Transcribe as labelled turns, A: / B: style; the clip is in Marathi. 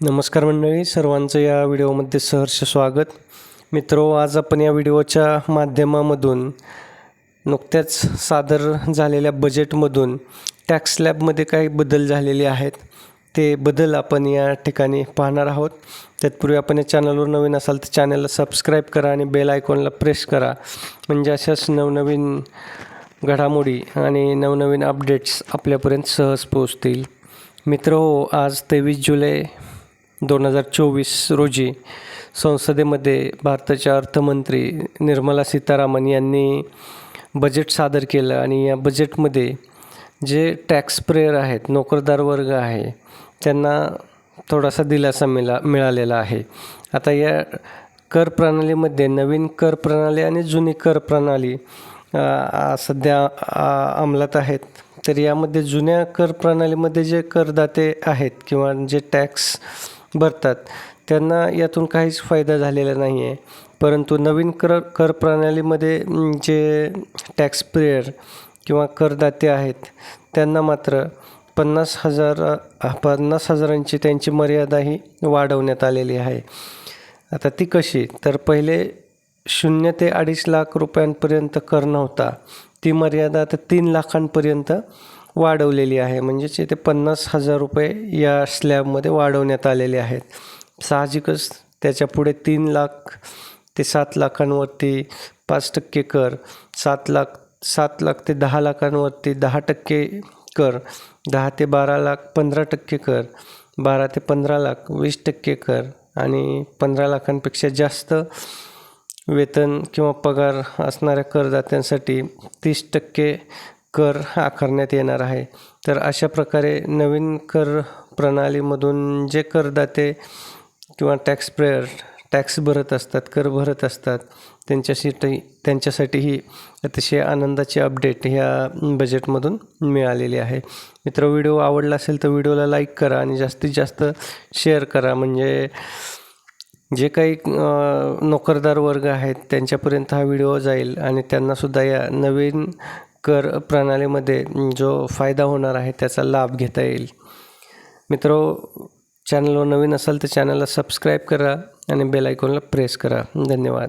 A: नमस्कार मंडळी सर्वांचं या व्हिडिओमध्ये सहर्ष स्वागत. मित्रो आज आपण या व्हिडिओच्या माध्यमामधून नुकत्याच सादर झालेल्या बजेटमधून टॅक्स स्लॅबमध्ये काही बदल झालेले आहेत. ते बदल आपण या ठिकाणी पाहणार आहोत. तत्पूर्वी आपण या चॅनलवर नवीन असाल तर चॅनलला सबस्क्राईब करा आणि बेल आयकॉनला प्रेस करा. म्हणजे अशाच नवनवीन घडामोडी आणि नवनवीन अपडेट्स आपल्यापर्यंत सहज पोहोचतील. मित्र हो आज तेवीस जुलै दोन हजार चोवीस रोजी संसदेमध्ये भारताच्या अर्थमंत्री निर्मला सीतारामन यांनी बजेट सादर केलं आणि या बजेटमध्ये जे टॅक्स प्रेयर आहेत नोकरदार वर्ग आहे त्यांना थोडासा दिलासा मिळा मिळालेला आहे. आता या कर प्रणालीमध्ये नवीन कर प्रणाली आणि जुनी कर प्रणाली सध्या अंमलात आहेत. तर यामध्ये जुन्या कर प्रणालीमध्ये जे करदाते आहेत किंवा जे टॅक्स भरतात. त्यांना यातून काहीच फायदा झालेला नाही आहे परंतु नवीन कर कर प्रणालीमध्ये जे टॅक्स पेयर किंवा करदाते आहेत त्यांना मात्र पन्नास हजार पन्नास हजारांची त्यांची मर्यादाही वाढवण्यात आलेली आहे. आता ती कशी? तर पहिले शून्य ते अडीच लाख रुपयांपर्यंत कर नव्हता. ती मर्यादा आता तीन लाखांपर्यंत वाढवलेली आहे. म्हणजेच येथे पन्नास हजार रुपये या स्लॅबमध्ये वाढवण्यात आलेले आहेत. साहजिकच त्याच्या पुढे तीन लाख ते सात लाखांवरती पाच टक्के कर सात लाख सात लाख ते दहा लाखांवरती दहा टक्के कर दहा ते बारा लाख पंधरा टक्के कर बारा ते पंधरा लाख वीस टक्के कर आणि पंधरा लाखांपेक्षा जास्त वेतन किंवा पगार असणाऱ्या करदात्यांसाठी तीस टक्के कर आकारण्यात येणार आहे. तर अशा प्रकारे नवीन कर प्रणालीमधून जे करदाते किंवा टॅक्स प्रेयर टॅक्स भरत असतात कर भरत असतात त्यांच्यासाठी त्यांच्यासाठी ही अतिशय आनंदाची अपडेट ह्या बजेटमधून मिळालेली आहे. मित्र व्हिडिओ आवडला असेल तर व्हिडिओला लाईक करा आणि जास्तीत जास्त शेअर करा. म्हणजे जे काही नोकरदार वर्ग आहेत त्यांच्यापर्यंत हा व्हिडिओ जाईल आणि त्यांनासुद्धा या नवीन कर प्रणालीमध्ये जो फायदा होणार आहे त्याचा लाभ घेता येईल. मित्रो चॅनलवर नवीन असाल तर चॅनलला सबस्क्राईब करा आणि बेल आयकॉनला प्रेस करा. धन्यवाद.